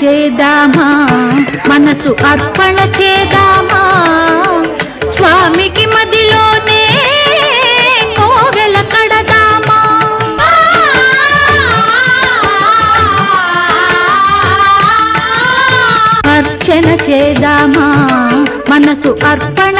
చేదామా మనసు అర్పణ చేదామా స్వామికి మదిలోనే కోవెల కడదామా? అర్చన చేదామా మనసు అర్పణ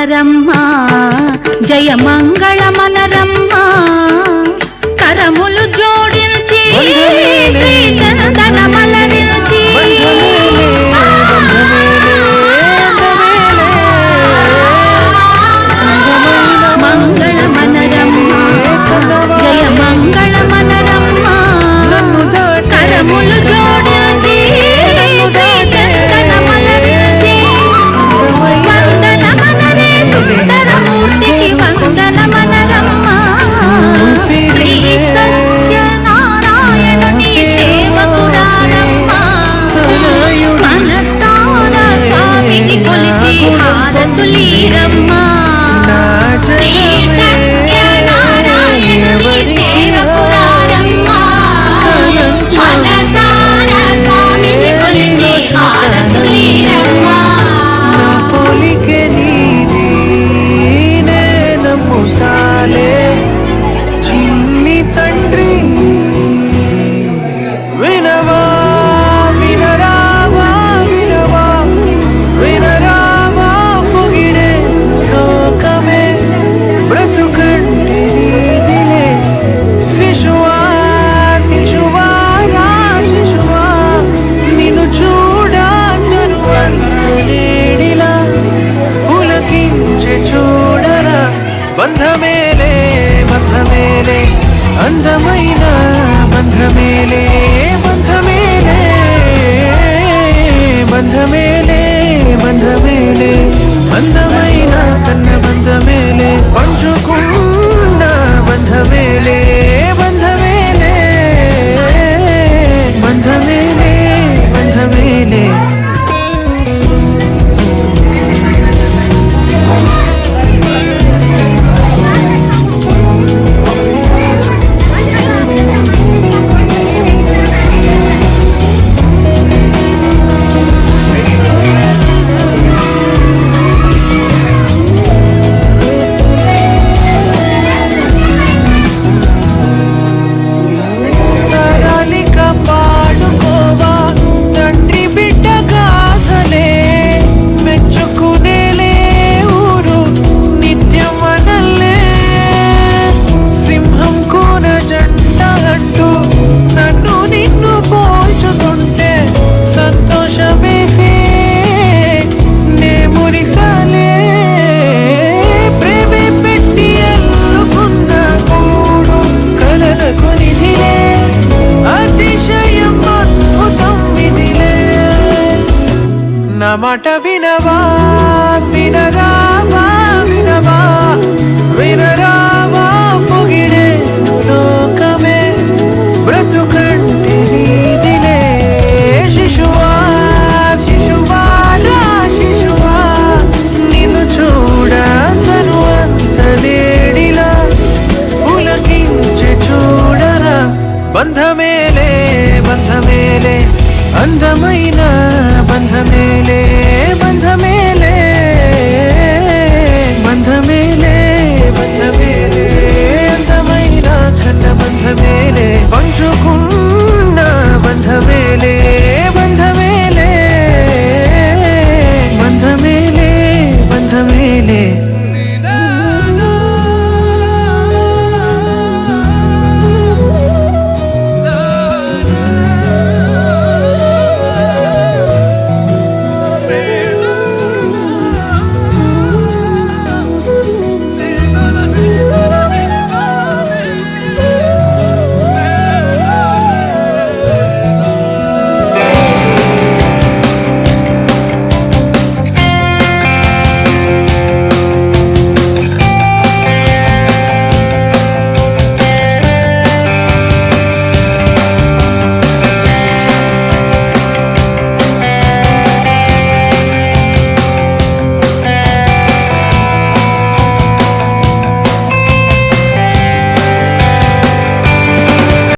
శరణరమ్మా జయ మంగళమన బంధమేలే బంధమేలే అందమైన బంధమేలే బంధమేలే బంధమేలే బంధమేలే అందమైన కన్న బంధమేలే పంచుకుంటూ మాట వినవా?